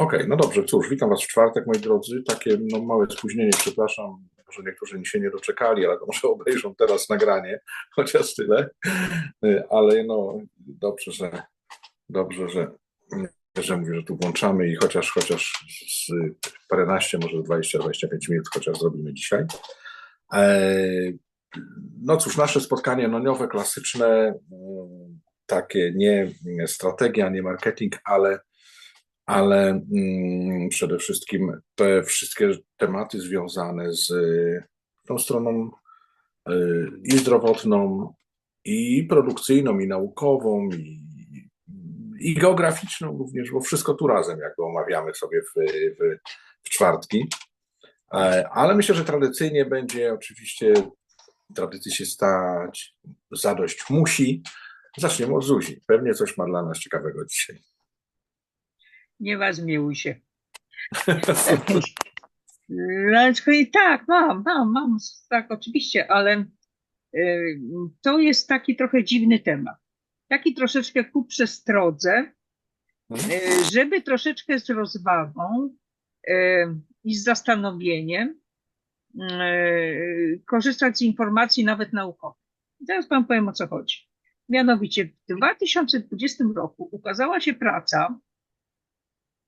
Okej, no dobrze, cóż, witam Was w czwartek, moi drodzy. Takie no, małe spóźnienie, przepraszam, że niektórzy się nie doczekali, ale to może obejrzą teraz nagranie, chociaż tyle. Y, Ale no, dobrze, że dobrze, że, że mówię, że tu włączamy i chociaż, chociaż z paręnaście, może 20-25 minut chociaż zrobimy dzisiaj. E, No cóż, nasze spotkanie noniowe, klasyczne, mm, takie nie strategia, nie marketing, ale ale mm, przede wszystkim te wszystkie tematy związane z y, tą stroną y, i zdrowotną, i produkcyjną, i naukową, i, i geograficzną również, bo wszystko tu razem, jakby omawiamy sobie w, w, w czwartki. E, Ale myślę, że tradycyjnie będzie oczywiście tradycji się stać, zadość musi. Zaczniemy od Zuzi. Pewnie coś ma dla nas ciekawego dzisiaj. Nie zmiłuj się. Dlaczego i tak, mam, mam, mam, tak, oczywiście, ale y, to jest taki trochę dziwny temat. Taki troszeczkę ku przestrodze, y, żeby troszeczkę z rozwagą y, i z zastanowieniem korzystać z informacji nawet naukowych. I teraz Wam powiem o co chodzi. Mianowicie w 2020 roku ukazała się praca,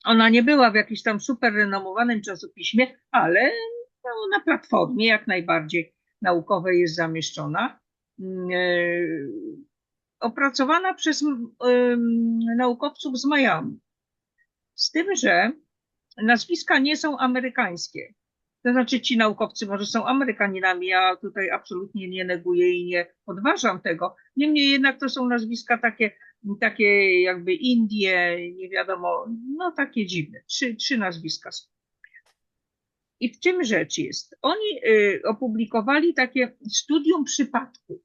ona nie była w jakimś tam super renomowanym czasopiśmie, ale no, na platformie jak najbardziej naukowej jest zamieszczona. Yy, opracowana przez naukowców z Miami. Z tym, że nazwiska nie są amerykańskie. To znaczy ci naukowcy może są Amerykaninami, ja tutaj absolutnie nie neguję i nie podważam tego. Niemniej jednak to są nazwiska takie takie jakby Indie, nie wiadomo, no takie dziwne. Trzy, trzy nazwiska są. I w czym rzecz jest? Oni y, opublikowali takie studium przypadku.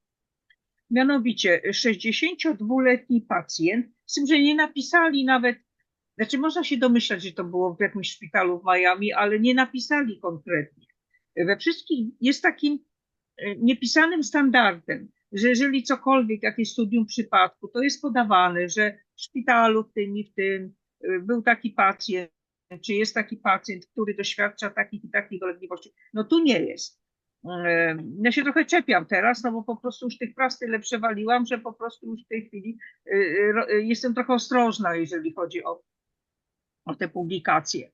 Mianowicie 62-letni pacjent, z tym, że nie napisali nawet, znaczy można się domyślać, że to było w jakimś szpitalu w Miami, ale nie napisali konkretnie. We wszystkich jest takim y, niepisanym standardem, że jeżeli cokolwiek, jakieś studium przypadku, to jest podawane, że w szpitalu w tym i w tym y, był taki pacjent, czy jest taki pacjent, który doświadcza takich i takich dolegliwości. No tu nie jest. Ja się trochę czepiam teraz, no bo po prostu już tych prac tyle przewaliłam, że po prostu już w tej chwili y, y, jestem trochę ostrożna, jeżeli chodzi o, o te publikacje.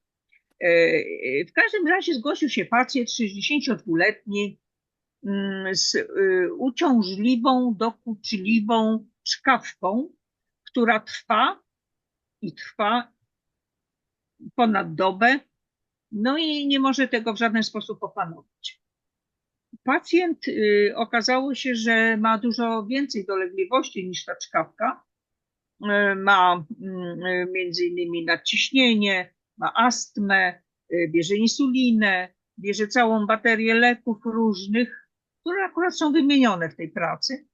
W każdym razie zgłosił się pacjent 62-letni, Mm, z y, uciążliwą, dokuczliwą czkawką, która trwa i trwa ponad dobę, no i nie może tego w żaden sposób opanować. Pacjent y, okazało się, że ma dużo więcej dolegliwości niż ta czkawka. Y, ma mm, między innymi nadciśnienie, ma astmę, bierze insulinę, bierze całą baterię leków różnych, które akurat są wymienione w tej pracy.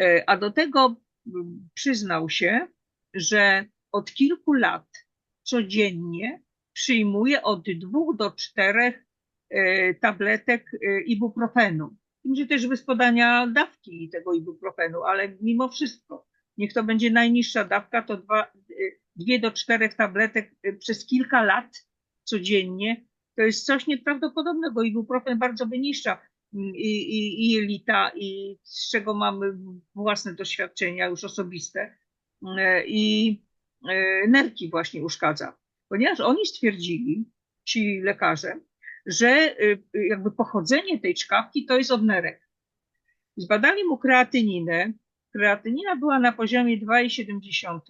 E, a do tego przyznał się, że od kilku lat codziennie przyjmuje od dwóch do czterech e, tabletek e, ibuprofenu. Będzie też bez podania dawki tego ibuprofenu, ale mimo wszystko, niech to będzie najniższa dawka, to dwa, dwie do czterech tabletek przez kilka lat codziennie to jest coś nieprawdopodobnego. Ibuprofen bardzo wyniszcza mm, i, i, i jelita, i z czego mamy własne doświadczenia już osobiste, mm, i e, nerki właśnie uszkadza. Ponieważ oni stwierdzili, ci lekarze, że e, jakby pochodzenie tej czkawki to jest od nerek. Zbadali mu kreatyninę. Kreatynina była na poziomie 2,7.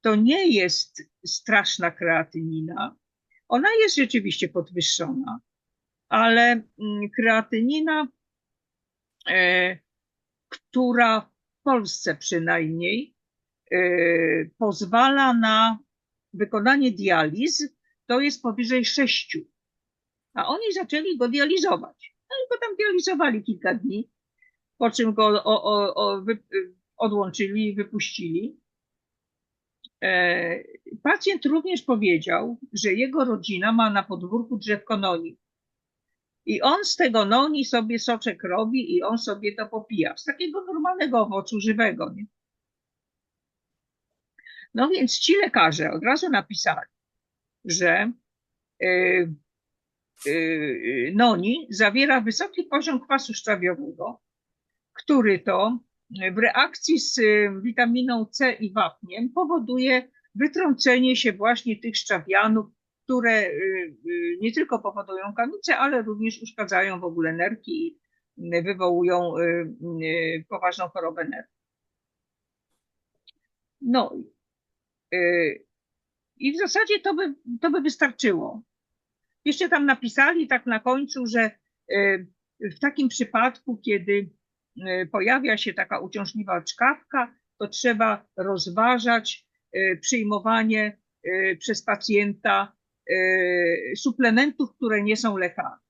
To nie jest straszna kreatynina, ona jest rzeczywiście podwyższona, ale mm, kreatynina, e, która w Polsce przynajmniej e, pozwala na wykonanie dializ, to jest powyżej 6. A oni zaczęli go dializować. No i go tam dializowali kilka dni, po czym go o, o, o, wy, odłączyli i wypuścili. E, pacjent również powiedział, że jego rodzina ma na podwórku drzewko noni. I on z tego noni sobie soczek robi i on sobie to popija. Z takiego normalnego owocu żywego. Nie? No więc ci lekarze od razu napisali, że y, y, noni zawiera wysoki poziom kwasu szczawiowego, który to w reakcji z y, witaminą C i wapniem powoduje wytrącenie się właśnie tych szczawianów, które y, y, nie tylko powodują kamicę, ale również uszkadzają w ogóle nerki i wywołują poważną chorobę nerw. No i w zasadzie to by, to by wystarczyło. Jeszcze tam napisali tak na końcu, że w takim przypadku, kiedy pojawia się taka uciążliwa czkawka, to trzeba rozważać y, przyjmowanie y, przez pacjenta suplementów, które nie są lekami.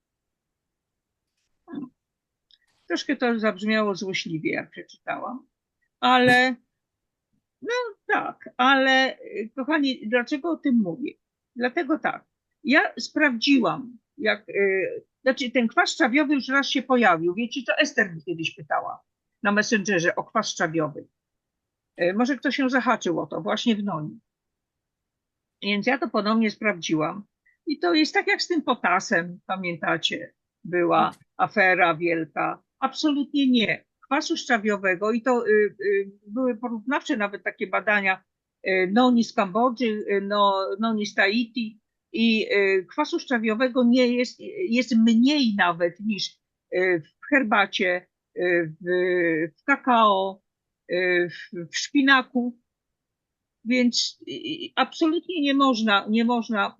Troszkę to zabrzmiało złośliwie, jak przeczytałam, ale no tak, ale kochani, dlaczego o tym mówię? Dlatego tak, ja sprawdziłam, jak znaczy, ten kwas szczawiowy już raz się pojawił. Wiecie, to Ester mi kiedyś pytała na Messengerze o kwas szczawiowy. E, może ktoś się zahaczył o to właśnie w Noni. Więc ja to ponownie sprawdziłam. I to jest tak jak z tym potasem, pamiętacie? Była afera wielka. Absolutnie nie. Kwasu szczawiowego i to y, y, były porównawcze nawet takie badania y, noni z Kambodży, y, no, noni z Tahiti, i y, kwasu szczawiowego nie jest, jest mniej nawet niż y, w herbacie, y, w, w kakao, w, w szpinaku. Więc absolutnie nie można, nie można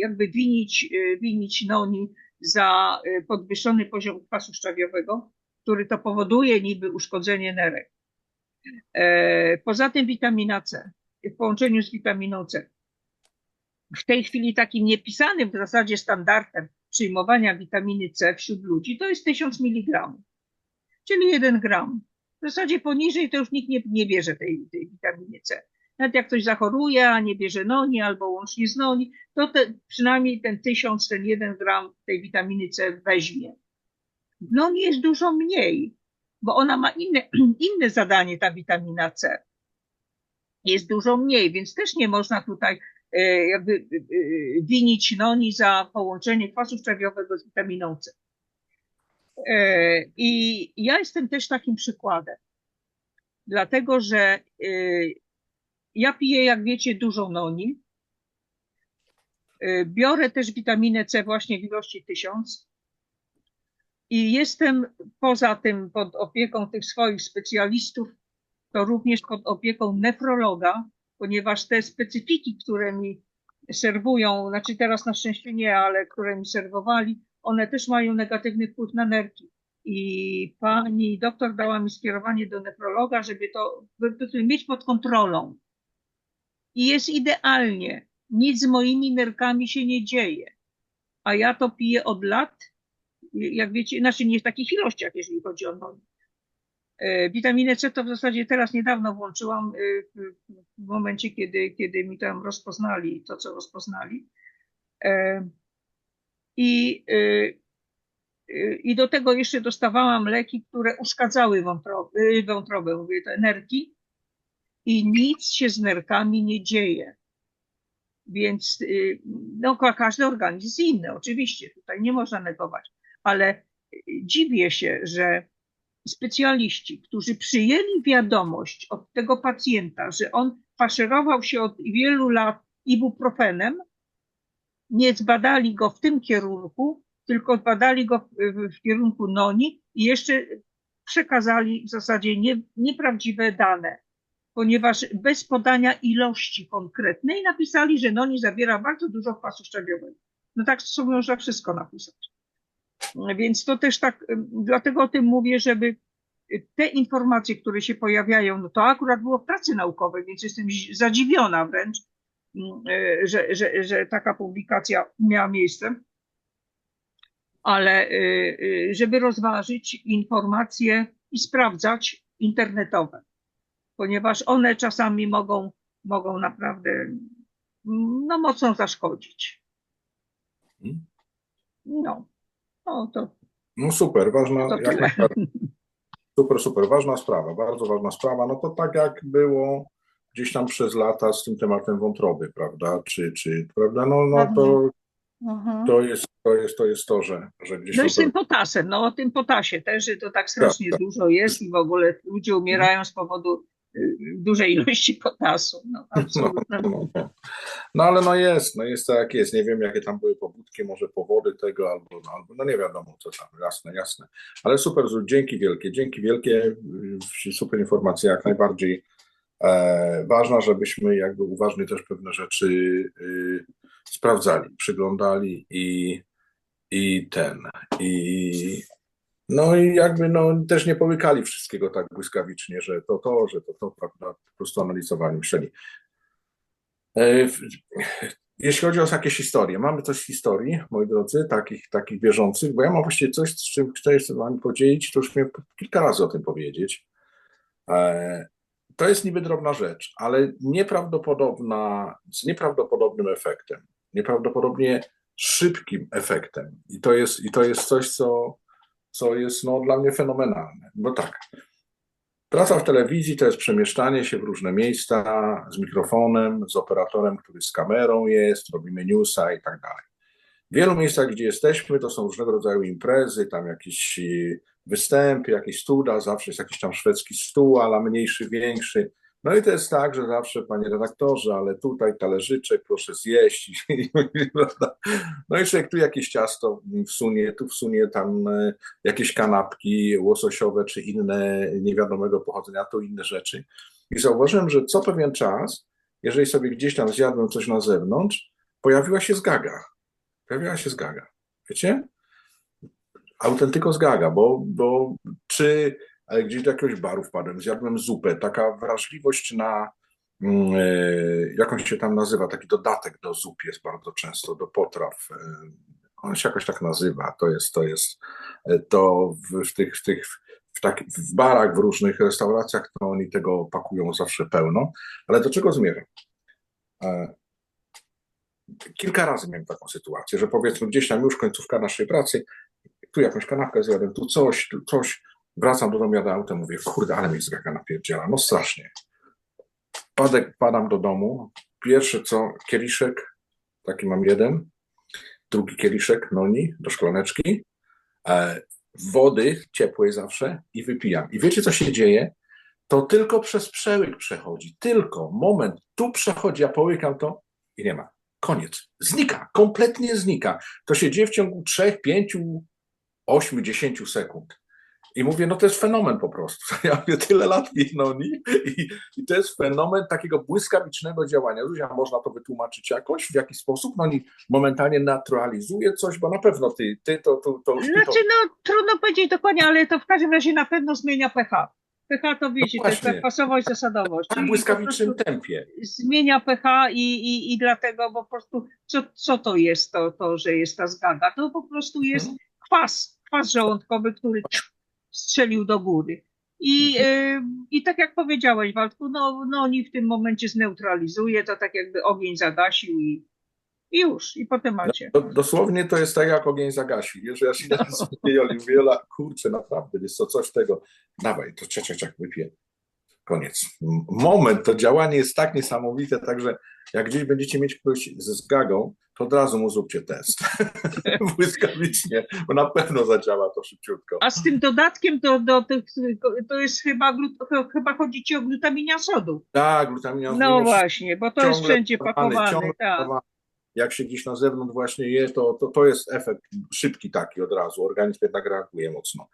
jakby winić, winić noni za podwyższony poziom kwasu szczawiowego, który to powoduje niby uszkodzenie nerek. E, poza tym witamina C w połączeniu z witaminą C w tej chwili takim niepisanym w zasadzie standardem przyjmowania witaminy C wśród ludzi to jest 1000 mg, czyli 1 gram. W zasadzie poniżej to już nikt nie, nie bierze tej, tej witaminy C. Nawet jak ktoś zachoruje, a nie bierze noni albo łącznie z noni, to te, przynajmniej ten 1000, ten 1 gram tej witaminy C weźmie. Noni jest dużo mniej, bo ona ma inne, inne zadanie, ta witamina C. Jest dużo mniej, więc też nie można tutaj jakby e, e, winić noni za połączenie kwasu szczawiowego z witaminą C. I ja jestem też takim przykładem, dlatego że ja piję, jak wiecie, dużo noni. Biorę też witaminę C właśnie w ilości tysiąc. I jestem poza tym pod opieką tych swoich specjalistów, to również pod opieką nefrologa, ponieważ te specyfiki, które mi serwują, znaczy teraz na szczęście nie, ale które mi serwowali, one też mają negatywny wpływ na nerki. I pani doktor dała mi skierowanie do nefrologa, żeby to mieć pod kontrolą. I jest idealnie. Nic z moimi nerkami się nie dzieje. A ja to piję od lat. Jak wiecie, znaczy nie w takich ilościach, jeżeli chodzi o nogi witaminę C to w zasadzie teraz niedawno włączyłam e, w momencie, kiedy, kiedy mi tam rozpoznali to, co rozpoznali. E, I, I do tego jeszcze dostawałam leki, które uszkadzały wątrobę, wątrobę mówię, to nerki i nic się z nerkami nie dzieje. Więc no, każdy organizm jest inny, oczywiście, tutaj nie można negować, ale dziwię się, że specjaliści, którzy przyjęli wiadomość od tego pacjenta, że on faszerował się od wielu lat ibuprofenem, nie zbadali go w tym kierunku, tylko zbadali go w, w kierunku noni i jeszcze przekazali w zasadzie nie, nieprawdziwe dane, ponieważ bez podania ilości konkretnej napisali, że noni zawiera bardzo dużo kwasu szczawiowego. No tak sobie można wszystko napisać. Więc to też tak, dlatego o tym mówię, żeby te informacje, które się pojawiają, no to akurat było w pracy naukowej, więc jestem zadziwiona wręcz, e, że, że, że taka publikacja miała miejsce. Ale żeby rozważyć informacje i sprawdzać internetowe, ponieważ one czasami mogą, mogą naprawdę no, mocno zaszkodzić. Hmm? No. No to. No super, ważna, to jak super, super, ważna sprawa, bardzo ważna sprawa. No to tak jak było gdzieś tam przez lata z tym tematem wątroby, prawda? Czy, czy prawda? No, no to, Mhm. to, jest, to jest to jest to, że, że gdzieś No i z tym potasem, no o tym potasie też, że to tak strasznie tak. dużo jest i w ogóle ludzie umierają z powodu dużej ilości potasu. No, No, absolutnie. no, no. no ale no jest, no jest tak jest. Nie wiem, jakie tam były pobudki, może powody tego, albo, albo no nie wiadomo co tam, jasne, jasne. Ale super, dzięki wielkie, dzięki wielkie, super informacja, jak najbardziej e, ważna, żebyśmy jakby uważnie też pewne rzeczy y, sprawdzali, przyglądali i, i ten, i no i jakby no, też nie połykali wszystkiego tak błyskawicznie, że to to, że to to, prawda, po prostu analizowali, myśleli. E, Jeśli chodzi o jakieś historie, mamy coś z historii, moi drodzy, takich, takich bieżących, bo ja mam właściwie coś, z czym chcę się z wami podzielić, to już miałem kilka razy o tym powiedzieć. E, To jest niby drobna rzecz, ale nieprawdopodobna, z nieprawdopodobnym efektem, nieprawdopodobnie szybkim efektem. I to jest, i to jest coś, co, co jest no, dla mnie fenomenalne. Bo tak, praca w telewizji to jest przemieszczanie się w różne miejsca z mikrofonem, z operatorem, który z kamerą jest, robimy newsa i tak dalej. W wielu miejscach, gdzie jesteśmy, to są różnego rodzaju imprezy, tam jakieś y, występy, jakieś studa, zawsze jest jakiś tam szwedzki stół, ale mniejszy, większy. No i to jest tak, że zawsze, panie redaktorze, ale tutaj talerzyczek, proszę zjeść. No i człowiek tu jakieś ciasto wsunie, tu wsunie tam e, jakieś kanapki łososiowe czy inne niewiadomego pochodzenia, to inne rzeczy. I zauważyłem, że co pewien czas, jeżeli sobie gdzieś tam zjadłem coś na zewnątrz, pojawiła się zgaga. Pojawiła się zgaga. Wiecie? Autentyko zgaga, bo, bo czy ale gdzieś do jakiegoś baru wpadłem, zjadłem zupę, taka wrażliwość na, e, jak on się tam nazywa, taki dodatek do zup jest bardzo często, do potraw. e, On się jakoś tak nazywa, to jest, to jest, e, to w, w tych, w tych, w, tak, w barach, w różnych restauracjach, to oni tego pakują zawsze pełno, ale do czego zmierzam? E, Kilka razy miałem taką sytuację, że powiedzmy gdzieś tam już końcówka naszej pracy, tu jakąś kanapkę zjadłem, tu coś, tu coś, wracam do domu, jadę autem, mówię, kurde, ale mi zgaga napierdziela, no strasznie. Padek, padam do domu, pierwsze co, kieliszek, taki mam jeden, drugi kieliszek noni do szklaneczki, e, wody ciepłej zawsze i wypijam. I wiecie, co się dzieje? To tylko przez przełyk przechodzi, tylko moment, tu przechodzi, ja połykam to i nie ma. Koniec. Znika, kompletnie znika. To się dzieje w ciągu 3, 5, 8, 10 sekund. I mówię, no to jest fenomen po prostu. Ja mówię, tyle lat piję noni i, i to jest fenomen takiego błyskawicznego działania. Zuzia, można to wytłumaczyć jakoś, w jaki sposób? No oni momentalnie naturalizuje coś, bo na pewno ty, ty to, to, to już ty to... Znaczy, no trudno powiedzieć dokładnie, ale to w każdym razie na pewno zmienia pH. pH to wiecie, to jest No właśnie. ta pasowość, zasadowość. w błyskawicznym tempie. Zmienia pH i, i, i dlatego, bo po prostu, co, co to jest to, to, że jest ta zgaga? To po prostu jest Mhm. kwas, kwas żołądkowy, który strzelił do góry. I, y, I tak jak powiedziałeś, Waldku, no, no oni w tym momencie zneutralizuje, to tak jakby ogień zagasił i, i już, i potem macie. Do, dosłownie to jest tak, jak ogień zagasi. Wiesz, ja się mówię, Jola, kurczę, naprawdę, jest to coś tego. Dawaj, to ciach, wypiję. Koniec. Moment, to działanie jest tak niesamowite, także jak gdzieś będziecie mieć kogoś ze zgagą, to od razu mu zróbcie test. Błyskawicznie, bo na pewno zadziała to szybciutko. A z tym dodatkiem do, do tych, to jest chyba, chyba chodzi ci o glutaminia sodu. Tak, glutamina No właśnie, bo to jest wszędzie pakowane. Tak. Jak się gdzieś na zewnątrz właśnie je, to, to, to jest efekt szybki taki od razu. Organizm jednak reaguje mocno.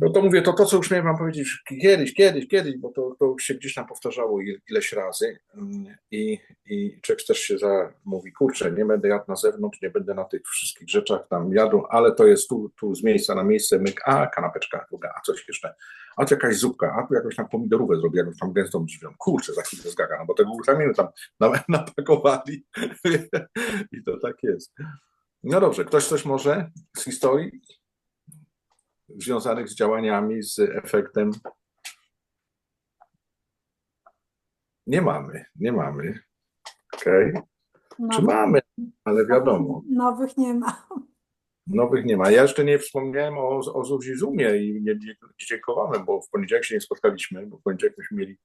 No to mówię, to to, co już miałem wam powiedzieć kiedyś, kiedyś, kiedyś, bo to, to już się gdzieś tam powtarzało il- ileś razy. Mm, i, i człowiek też się za, mówi, kurczę, nie będę jadł na zewnątrz, nie będę na tych wszystkich rzeczach tam jadł, ale to jest tu, tu z miejsca na miejsce, myk, a kanapeczka druga, a coś jeszcze, a tu jakaś zupka, a tu jakąś tam pomidorówę zrobię, jakąś tam gęstą drzwią, kurczę, za chwilę zgaga, no bo tego glutaminu tam na- napakowali. I to tak jest. No dobrze, ktoś coś może z historii związanych z działaniami, z efektem? Nie mamy, nie mamy. Okej. Czy Nowych, mamy, ale wiadomo, nowych nie ma. nowych nie ma. Ja jeszcze nie wspomniałem o, o Zuzi Zoomie i nie, nie dziękowałem, bo w poniedziałek się nie spotkaliśmy, bo w poniedziałek myśmy mieli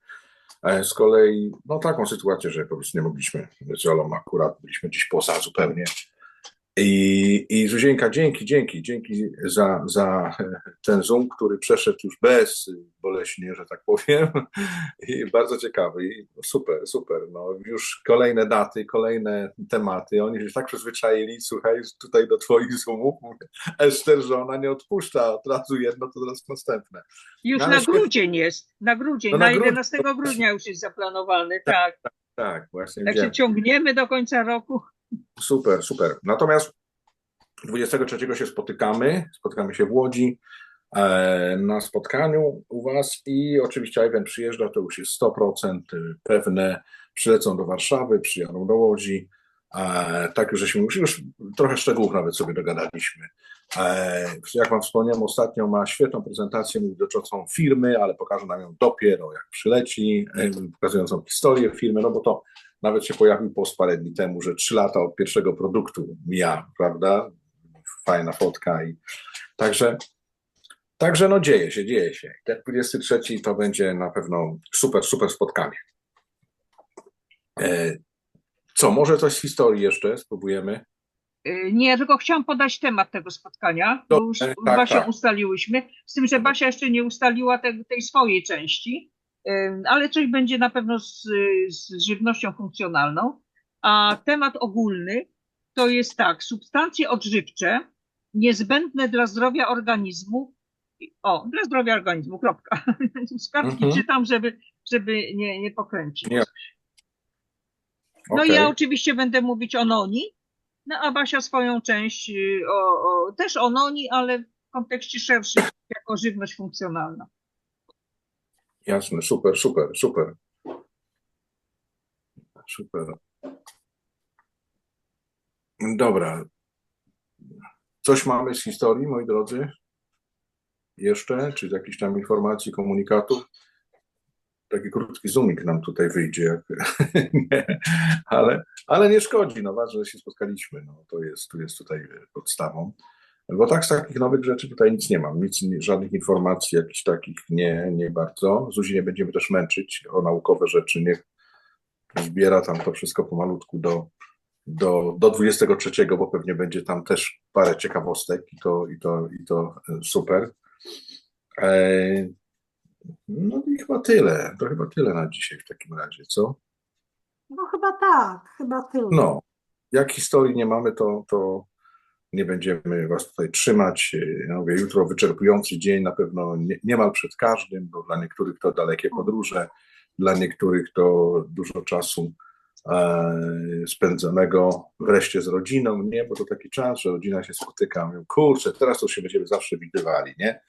E, Z kolei, no taką sytuację, że powiedzmy nie mogliśmy z Olą akurat, byliśmy gdzieś poza zupełnie. I, I Zuzieńka, dzięki, dzięki, dzięki za, za ten Zoom, który przeszedł już bez boleśnie, że tak powiem. I bardzo ciekawy. I super, super. No, już kolejne daty, kolejne tematy. Oni się tak przyzwyczaili, słuchaj, tutaj do Twoich Zoomów. Mówię, Ester, że ona nie odpuszcza od razu jedno, to teraz następne. Już No, na grudzień jest, na grudzień, No, na na grudzień. 11 grudnia już jest zaplanowany, tak. Tak, właśnie. Jak widziałem. się ciągniemy do końca roku. Super, super. Natomiast 23 się spotykamy, spotykamy się w Łodzi e, na spotkaniu u Was i oczywiście event przyjeżdża, to już jest 100% pewne, przylecą do Warszawy, przyjadą do Łodzi, e, tak już żeśmy już, już trochę szczegółów nawet sobie dogadaliśmy. E, jak Wam wspomniałem ostatnio, ma świetną prezentację dotyczącą firmy, ale pokaże nam ją dopiero jak przyleci, e, pokazującą historię firmy, no bo to nawet się pojawił post parę dni temu, że trzy lata od pierwszego produktu mija, prawda? Fajna fotka i także, także no dzieje się, dzieje się. Ten 23 to będzie na pewno super, super spotkanie. E, Co, może coś z historii jeszcze spróbujemy? Y, Nie, tylko chciałam podać temat tego spotkania, bo już Dobrze, z tak, Basią tak. ustaliłyśmy, z tym, że Basia jeszcze nie ustaliła te, tej swojej części, ale coś będzie na pewno z, z żywnością funkcjonalną. A temat ogólny to jest tak, substancje odżywcze niezbędne dla zdrowia organizmu, o, dla zdrowia organizmu, kropka. Z kartki Mhm. czytam, żeby, żeby nie, nie pokręcić. Nie. No Okej. ja oczywiście będę mówić o noni, no a Basia swoją część y, o, o, też o noni, ale w kontekście szerszym, jako żywność funkcjonalna. Jasne, super, super, super. Super. Dobra. Coś mamy z historii, moi drodzy? Jeszcze? Czy z jakichś tam informacji, komunikatów? Taki krótki zoomik nam tutaj wyjdzie, nie, ale, ale nie szkodzi, no ważne, że się spotkaliśmy, no to jest, tu jest tutaj podstawą. Bo tak z takich nowych rzeczy tutaj nic nie mam, nic, żadnych informacji jakichś takich nie, nie bardzo. Zuzi nie będziemy też męczyć o naukowe rzeczy, niech zbiera tam to wszystko pomalutku do, do, do 23, bo pewnie będzie tam też parę ciekawostek i to, i to, i to e, super. E, no i chyba tyle, to chyba tyle na dzisiaj w takim razie, co? No chyba tak, chyba tyle. No, jak historii nie mamy, to, to nie będziemy Was tutaj trzymać. Ja mówię, jutro wyczerpujący dzień, na pewno nie, niemal przed każdym, bo dla niektórych to dalekie podróże, dla niektórych to dużo czasu e, spędzonego wreszcie z rodziną, nie? Bo to taki czas, że rodzina się spotyka, mówią, kurczę, teraz to się będziemy zawsze widywali, nie?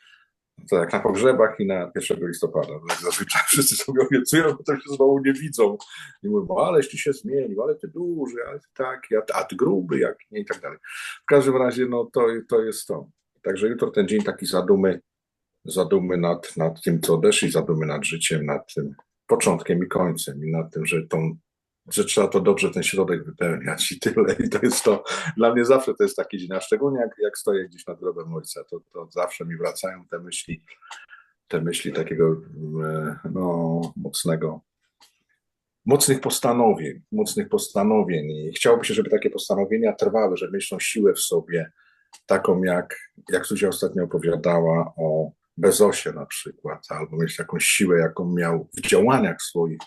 To jak na pogrzebach i na 1 listopada. Tak zazwyczaj wszyscy sobie obiecują, potem się znowu nie widzą. I mówią, aleś ty się zmienił, ale ty duży, ale ty taki, a ty, a ty gruby, jak nie i tak dalej. W każdym razie, no to, to jest to. Także jutro ten dzień taki zadumy, zadumy nad, nad tym, co odeszli, zadumy nad życiem, nad tym początkiem i końcem i nad tym, że tą że trzeba to dobrze ten środek wypełniać i tyle. I to jest to, dla mnie zawsze to jest taki dzień, a szczególnie jak, jak stoję gdzieś nad grobem ojca, to, to zawsze mi wracają te myśli, te myśli takiego e, no, mocnego, mocnych postanowień, mocnych postanowień i chciałoby się, żeby takie postanowienia trwały, że myślą siłę w sobie, taką jak, jak Zuzia ostatnio opowiadała o Bezosie na przykład, albo mieć taką siłę, jaką miał w działaniach swoich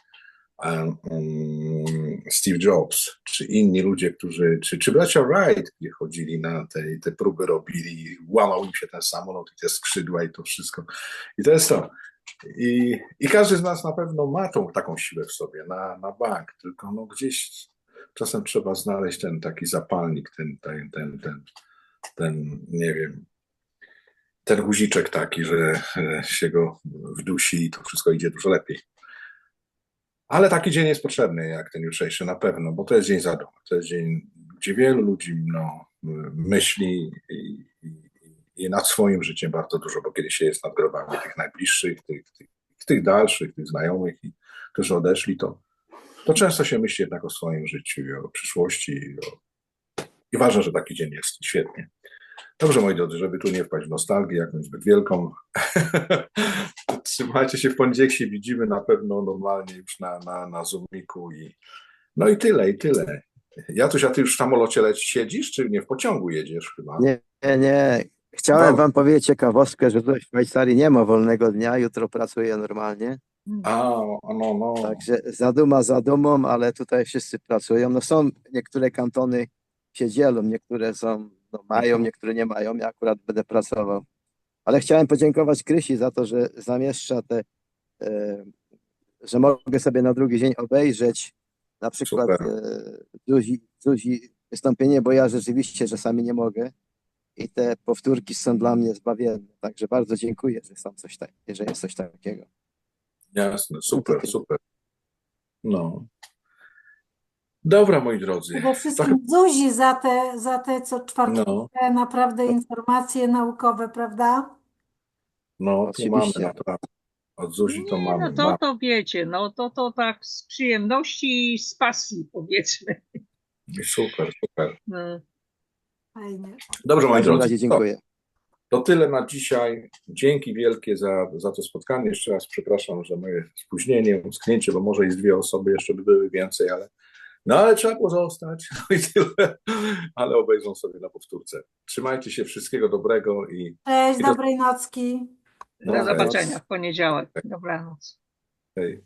Steve Jobs, czy inni ludzie, którzy, czy, czy bracia Wright, gdzie chodzili na te, te próby, robili, łamał im się ten samolot i te skrzydła i to wszystko. I to jest to. I, I każdy z nas na pewno ma tą taką siłę w sobie, na, na bank, tylko no gdzieś czasem trzeba znaleźć ten taki zapalnik, ten, ten, ten, ten, ten nie wiem, ten guziczek taki, że e, się go wdusi i to wszystko idzie dużo lepiej. Ale taki dzień jest potrzebny, jak ten jutrzejszy, na pewno, bo to jest dzień zadumy. To jest dzień, gdzie wielu ludzi no, myśli i, i, i nad swoim życiem bardzo dużo, bo kiedy się jest nad grobami tych najbliższych, tych, tych, tych dalszych, tych znajomych, i którzy odeszli, to, to często się myśli jednak o swoim życiu i o przyszłości. I, o... I ważne, że taki dzień jest. Świetnie. Dobrze, moi drodzy, żeby tu nie wpaść w nostalgię jakąś zbyt wielką. Trzymajcie się w poniedziałek, się widzimy na pewno normalnie już na, na, na Zoomiku i no i tyle, i tyle. Jatuś, a ty już w samolocie leci, siedzisz, czy nie w pociągu jedziesz chyba? Nie, nie, nie. Chciałem Wow. wam powiedzieć ciekawostkę, że tutaj w Szwajcarii nie ma wolnego dnia, jutro pracuję normalnie. A, no, no. Także zaduma za dumą, ale tutaj wszyscy pracują. No są niektóre kantony się dzielą, niektóre są, no mają, niektóre nie mają. Ja akurat będę pracował. Ale chciałem podziękować Krysi za to, że zamieszcza te, e, że mogę sobie na drugi dzień obejrzeć na przykład e, Zuzi, Zuzi wystąpienie, bo ja rzeczywiście czasami nie mogę. I te powtórki są dla mnie zbawienne. Także bardzo dziękuję, że są coś tak, że jest coś takiego. Jasne, super, super. No. Dobra, moi drodzy. Przede wszystkim Zuzi za te, za te co czwartkę No, naprawdę informacje naukowe, prawda? no, tu mamy Oczywiście. naprawdę. Od Zuzi to Nie, mamy. no to, mamy. to wiecie, no to, to tak z przyjemności i z pasji powiedzmy. Super, super. No. Fajnie. Dobrze, W moi każdym drodzy. razie dziękuję. To, to tyle na dzisiaj. Dzięki wielkie za, za to spotkanie. Jeszcze raz przepraszam za moje spóźnienie, usknięcie, bo może i z dwie osoby jeszcze by były więcej, ale no ale trzeba było zostać. No i tyle. Ale obejrzą sobie na powtórce. Trzymajcie się, wszystkiego dobrego i Cześć, I do- dobrej nocki. Do zobaczenia w poniedziałek. Dobranoc. hej.